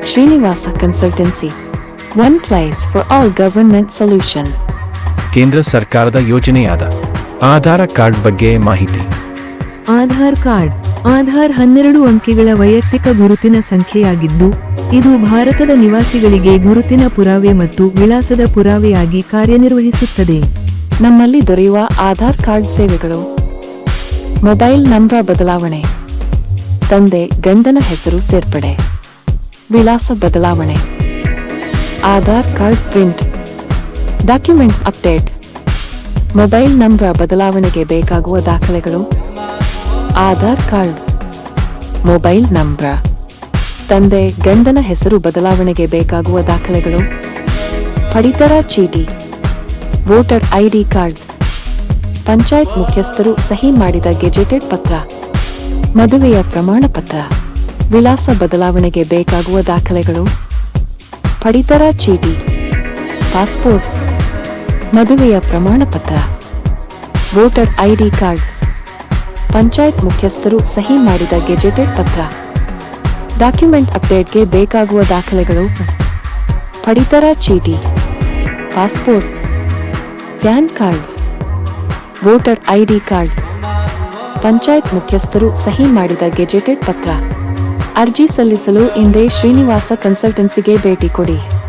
Srinivasa consultancy one place for all government solution. ಕೇಂದ್ರ ಸರ್ಕಾರದ ಯೋಜನೆಯಾದ ಆಧಾರ ಕಾರ್ಡ್ ಬಗ್ಗೆ ಮಾಹಿತಿ. ಆಧಾರ್ ಕಾರ್ಡ್ ಆಧಾರ್ ಹನ್ನೆರಡು ಅಂಕೆಗಳ ವೈಯಕ್ತಿಕ ಗುರುತಿನ ಸಂಖ್ಯೆಯಾಗಿದ್ದು ಇದು ಭಾರತದ ನಿವಾಸಿಗಳಿಗೆ ಗುರುತಿನ ಪುರಾವೆ ಮತ್ತು ವಿಳಾಸದ ಪುರಾವೆಯಾಗಿ ಕಾರ್ಯನಿರ್ವಹಿಸುತ್ತದೆ. ನಮ್ಮಲ್ಲಿ ದೊರೆಯುವ ಆಧಾರ್ ಕಾರ್ಡ್ ಸೇವೆಗಳು. ಮೊಬೈಲ್ ನಂಬರ್ ಬದಲಾವಣೆ. ತಂದೆ ಗಂಡನ ಹೆಸರು ಸೇರ್ಪಡೆ. ವಿಳಾಸ ಬದಲಾವಣೆ. Aadhaar card print. Document update. Mobile number ಬದಲಾವಣೆಗೆ ಬೇಕಾಗುವ ದಾಖಲೆಗಳು. ಆಧಾರ್ ಕಾರ್ಡ್. Mobile number. ತಂದೆ, ಗಂಡನ ಹೆಸರು ಬದಲಾವಣೆಗೆ ಬೇಕಾಗುವ ದಾಖಲೆಗಳು. ಪಡಿತರ ಚೀಟಿ. Voter ID card. ಪಂಚಾಯತ್ ಮುಖ್ಯಸ್ಥರು ಸಹಿ ಮಾಡಿದ ಗೆಜೆಟೆಡ್ ಪತ್ರ. ಮದುವೆಯ ಪ್ರಮಾಣ ಪತ್ರ ವಿಳಾಸ ಬದಲಾವಣೆಗೆ ಬೇಕಾಗುವ ದಾಖಲೆಗಳು, ಪಡಿತರ ಚೀಟಿ, ಪಾಸ್ಪೋರ್ಟ್, ಮದುವೆಯ ಪ್ರಮಾಣ ಪತ್ರ ವೋಟರ್ ಐಡಿ ಕಾರ್ಡ್, ಪಂಚಾಯತ್ ಮುಖ್ಯಸ್ಥರು ಸಹಿ ಮಾಡಿದ ಗೆಜೆಟೆಡ್ ಪತ್ರ. ಡಾಕ್ಯುಮೆಂಟ್ ಅಪ್ಡೇಟ್ಗೆ ಬೇಕಾಗುವ ದಾಖಲೆಗಳು, ಪಡಿತರ ಚೀಟಿ, passport, PAN card, voter ID card. Panchayat ಮುಖ್ಯಸ್ಥರು ಸಹಿ ಮಾಡಿದ ಗೆಜೆಟೆಡ್ ಪತ್ರ. ಅರ್ಜಿ ಸಲ್ಲಿಸಲು ಇಂದೇ ಶ್ರೀನಿವಾಸ ಕನ್ಸಲ್ಟೆನ್ಸಿಗೆ ಭೇಟಿ ಕೊಡಿ.